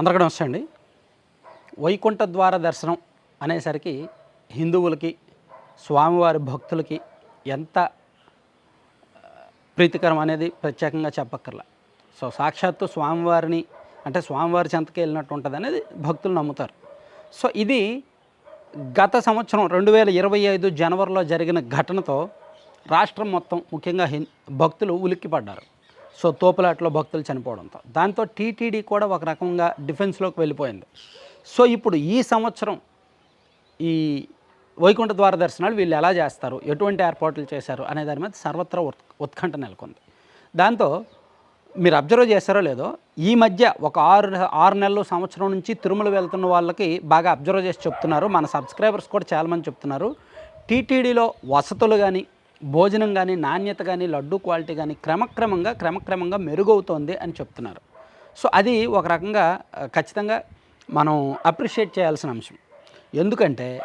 అందరికీ నమస్తే అండి. వైకుంఠ ద్వార దర్శనం అనేసరికి హిందువులకి స్వామివారి భక్తులకి ఎంత ప్రీతికరం అనేది ప్రత్యేకంగా చెప్పక్కర్లా. సో సాక్షాత్తు స్వామివారిని అంటే స్వామివారి చెంతకి వెళ్ళినట్టు ఉంటుంది అనేది భక్తులు నమ్ముతారు. సో ఇది గత సంవత్సరం రెండు వేల ఇరవై ఐదు జనవరిలో జరిగిన ఘటనతో రాష్ట్రం మొత్తం ముఖ్యంగా హిం భక్తులు ఉలిక్కిపడ్డారు. సో తోపులాట్లో భక్తులు చనిపోవడంతో. దాంతో టీటీడీ కూడా ఒక రకంగా డిఫెన్స్లోకి వెళ్ళిపోయింది. సో ఇప్పుడు ఈ సంవత్సరం ఈ వైకుంఠ ద్వార దర్శనాలు వీళ్ళు ఎలా చేస్తారు? ఎటువంటి ఏర్పాట్లు చేశారు? అనే దాని మీద సర్వత్రా ఉత్- ఉత్కంఠ నెలకొంది. దాంతో మీరు అబ్జర్వ్ చేశారో లేదో ఈ మధ్య ఒక ఆరు ఆరు నెలలు సంవత్సరం నుంచి తిరుమల వెళ్తున్న వాళ్ళకి బాగా అబ్జర్వ్ చేసి చెప్తున్నారు. మన సబ్స్క్రైబర్స్ కూడా చాలామంది చెప్తున్నారు. టీటీడీలో వసతులు కానీ భోజనం కానీ నాణ్యత కానీ లడ్డు క్వాలిటీ కానీ క్రమక్రమంగా క్రమక్రమంగా మెరుగవుతోంది అని చెప్తున్నారు. సో అది ఒక రకంగా ఖచ్చితంగా మనం అప్రిషియేట్ చేయాల్సిన అంశం. ఎందుకంటే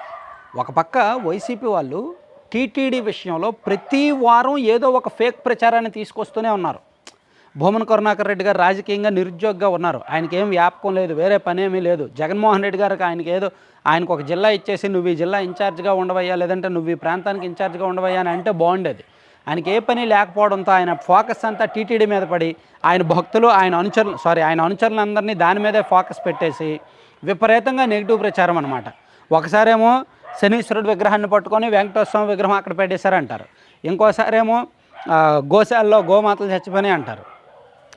ఒక పక్క వైసీపీ వాళ్ళు టీటీడీ విషయంలో ప్రతి వారం ఏదో ఒక ఫేక్ ప్రచారాన్ని తీసుకొస్తూనే ఉన్నారు. భూమన కరుణాకర్ రెడ్డి గారు రాజకీయంగా నిరుద్యోగిగా ఉన్నారు. ఆయనకి ఏం వ్యాపకం లేదు వేరే పనేమీ లేదు. జగన్మోహన్ రెడ్డి గారికి ఆయనకి ఏదో ఆయనకు ఒక జిల్లా ఇచ్చేసి నువ్వు ఈ జిల్లా ఇన్ఛార్జ్గా ఉండవయ్యా లేదంటే నువ్వు ఈ ప్రాంతానికి ఇన్ఛార్జ్గా ఉండవయ్యా అని అంటే బాగుండేది. ఆయనకి ఏ పని లేకపోవడంతో ఆయన ఫోకస్ అంతా టీటీడీ మీద పడి ఆయన భక్తులు ఆయన అనుచరులు సారీ ఆయన అనుచరులందరినీ దాని మీదే ఫోకస్ పెట్టేసి విపరీతంగా నెగిటివ్ ప్రచారం అనమాట ఒకసారేమో శనీశ్వరుడు విగ్రహాన్ని పట్టుకొని వెంకటేశ్వర స్వామి విగ్రహం అక్కడ పెట్టేశారంటారు. ఇంకోసారేమో ఆ, గోశాలలో గోమాతలు చచ్చిపోయినాయి అంటారు.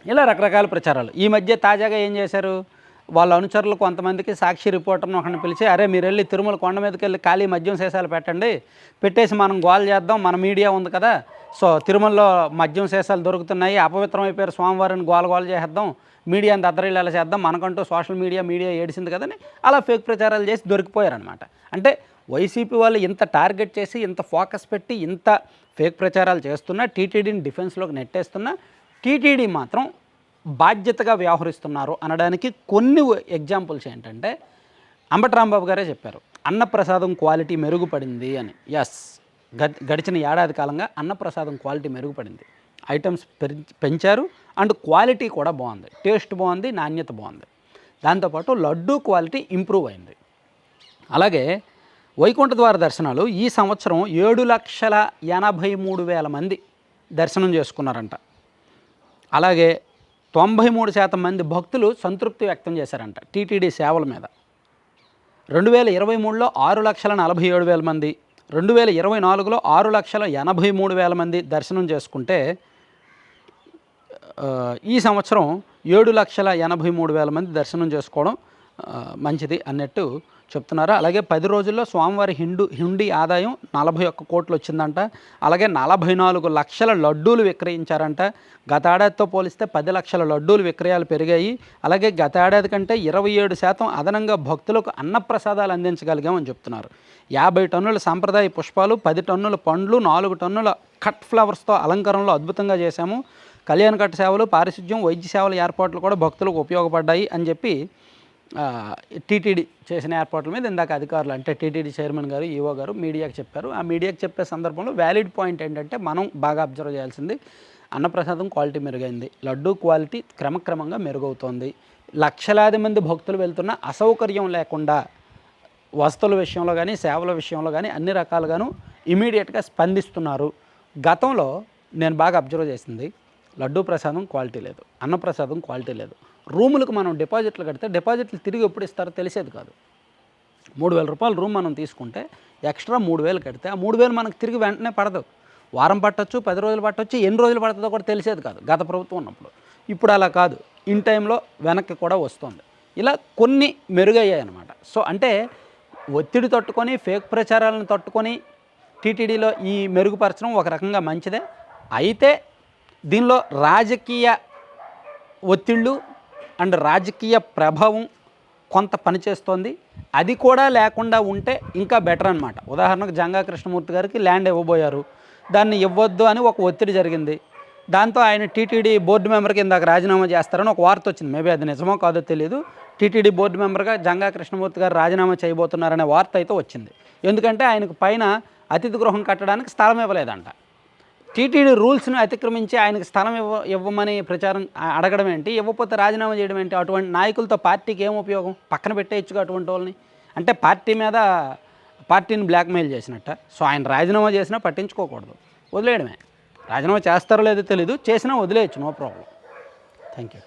ఇలా రకరకాల ప్రచారాలు. ఈ మధ్య తాజాగా ఏం చేశారు? వాళ్ళ అనుచరులు కొంతమందికి సాక్షి రిపోర్టర్ను ఒకరిని పిలిచి అరే మీరు వెళ్ళి తిరుమల కొండ మీదకి వెళ్ళి ఖాళీ మద్యం శేషాలు పెట్టండి. పెట్టేసి మనం గోల్ చేద్దాం. మన మీడియా ఉంది కదా. సో తిరుమలలో మద్యం శేషాలు దొరుకుతున్నాయి. అపవిత్రం అయిపోయారు స్వామివారిని గోల గోల చేసేద్దాం. మీడియాని దద్దరిల్లా చేద్దాం. మనకంటూ సోషల్ మీడియా మీడియా ఏడిసింది కదని అలా ఫేక్ ప్రచారాలు చేసి దొరికిపోయారనమాట అంటే వైసీపీ వాళ్ళు ఇంత టార్గెట్ చేసి ఇంత ఫోకస్ పెట్టి ఇంత ఫేక్ ప్రచారాలు చేస్తున్నా టీటీడీని డిఫెన్స్లోకి నెట్టేస్తున్నా టీటీడీ మాత్రం బాధ్యతగా వ్యవహరిస్తున్నారు అనడానికి కొన్ని ఎగ్జాంపుల్స్ ఏంటంటే అంబటరాంబాబు గారే చెప్పారు అన్నప్రసాదం క్వాలిటీ మెరుగుపడింది అని. ఎస్ గడిచిన ఏడాది కాలంగా అన్నప్రసాదం క్వాలిటీ మెరుగుపడింది. ఐటమ్స్ పెంచారు అండ్ క్వాలిటీ కూడా బాగుంది. టేస్ట్ బాగుంది నాణ్యత బాగుంది. దాంతోపాటు లడ్డు క్వాలిటీ ఇంప్రూవ్ అయింది. అలాగే వైకుంఠ ద్వార దర్శనాలు ఈ సంవత్సరం ఏడు లక్షల ఎనభై మూడు వేల మంది దర్శనం చేసుకున్నారంట. అలాగే తొంభై మూడు శాతం మంది భక్తులు సంతృప్తి వ్యక్తం చేశారంట టీటీడీ సేవల మీద. రెండు వేల ఇరవై మూడులో ఆరు లక్షల నలభై ఏడు వేల మంది రెండు వేల ఇరవై నాలుగులో ఆరు లక్షల ఎనభై మూడు వేల మంది దర్శనం చేసుకుంటే ఈ సంవత్సరం ఏడు లక్షల ఎనభై మూడు వేల మంది దర్శనం చేసుకోవడం మంచిది అన్నట్టు చెప్తున్నారు. అలాగే పది రోజుల్లో స్వామివారి హిండు హిండి ఆదాయం నలభై ఒక్క కోట్లు వచ్చిందంట. అలాగే నలభై నాలుగు లక్షల లడ్డూలు విక్రయించారంట. గతేడాదితో పోలిస్తే పది లక్షల లడ్డూలు విక్రయాలు పెరిగాయి. అలాగే గతేడాది కంటే ఇరవై ఏడు శాతం అదనంగా భక్తులకు అన్నప్రసాదాలు అందించగలిగామని చెప్తున్నారు. యాభై టన్నుల సాంప్రదాయ పుష్పాలు పది టన్నుల పండ్లు నాలుగు టన్నుల కట్ ఫ్లవర్స్తో అలంకరణలో అద్భుతంగా చేశాము. కళ్యాణకట్ట సేవలు పారిశుద్ధ్యం వైద్య సేవల ఏర్పాట్లు కూడా భక్తులకు ఉపయోగపడ్డాయి అని చెప్పి టీటీడీ చేసిన ఏర్పాట్ల మీద ఇందాక అధికారులు అంటే టీటీడీ చైర్మన్ గారు ఈఓ గారు మీడియాకి చెప్పారు. ఆ మీడియాకి చెప్పే సందర్భంలో వ్యాలిడ్ పాయింట్ ఏంటంటే మనం బాగా అబ్జర్వ్ చేయాల్సింది అన్నప్రసాదం క్వాలిటీ మెరుగైంది. లడ్డు క్వాలిటీ క్రమక్రమంగా మెరుగవుతోంది. లక్షలాది మంది భక్తులు వెళ్తున్న అసౌకర్యం లేకుండా వసతుల విషయంలో కానీ సేవల విషయంలో కానీ అన్ని రకాలుగాను ఇమీడియట్గా స్పందిస్తున్నారు. గతంలో నేను బాగా అబ్జర్వ్ చేసింది లడ్డూ ప్రసాదం క్వాలిటీ లేదు అన్నప్రసాదం క్వాలిటీ లేదు. రూములకు మనం డిపాజిట్లు కడితే డిపాజిట్లు తిరిగి ఎప్పుడు ఇస్తారో తెలిసేది కాదు. మూడు వేల రూపాయలు రూమ్ మనం తీసుకుంటే ఎక్స్ట్రా మూడు వేలు కడితే ఆ మూడు వేలు మనకు తిరిగి వెంటనే పడదు. వారం పట్టొచ్చు పది రోజులు పట్టొచ్చు ఎన్ని రోజులు పడుతుందో కూడా తెలిసేది కాదు. గత ప్రభుత్వం ఉన్నప్పుడు. ఇప్పుడు అలా కాదు. ఇన్ టైంలో వెనక్కి కూడా వస్తుంది. ఇలా కొన్ని మెరుగయ్యాయి అనమాట సో అంటే ఒత్తిడి తట్టుకొని ఫేక్ ప్రచారాలను తట్టుకొని టీటీడీలో ఈ మెరుగుపరచడం ఒక రకంగా మంచిదే. అయితే దీనిలో రాజకీయ ఒత్తిళ్ళు అండ్ రాజకీయ ప్రభావం కొంత పనిచేస్తోంది అది కూడా లేకుండా ఉంటే ఇంకా బెటర్ అనమాట ఉదాహరణకు జంగా కృష్ణమూర్తి గారికి ల్యాండ్ ఇవ్వబోయారు. దాన్ని ఇవ్వద్దు అని ఒక ఒత్తిడి జరిగింది. దాంతో ఆయన టీటీడీ బోర్డు మెంబర్కి ఇందాక రాజీనామా చేస్తారని ఒక వార్త వచ్చింది. మేబీ అది నిజమో కాదో తెలియదు టీటీడీ బోర్డు మెంబర్గా జంగా కృష్ణమూర్తి గారు రాజీనామా చేయబోతున్నారనే వార్త అయితే వచ్చింది. ఎందుకంటే ఆయనకు పైన అతిథి గృహం కట్టడానికి స్థలం ఇవ్వలేదంట. టీటీడీ రూల్స్ను అతిక్రమించి ఆయనకు స్థలం ఇవ్వ ఇవ్వమని ప్రచారం అడగడం ఏంటి? ఇవ్వకపోతే రాజీనామా చేయడం ఏంటి? అటువంటి నాయకులతో పార్టీకి ఏం ఉపయోగం? పక్కన పెట్టేయచ్చుగా అటువంటి వాళ్ళని? అంటే పార్టీ మీద పార్టీని బ్లాక్మెయిల్ చేసినట్ట. సో ఆయన రాజీనామా చేసినా పట్టించుకోకూడదు. వదిలేయడమే. రాజీనామా చేస్తారో లేదో తెలీదు. చేసినా వదిలేయచ్చు. No problem. Thank you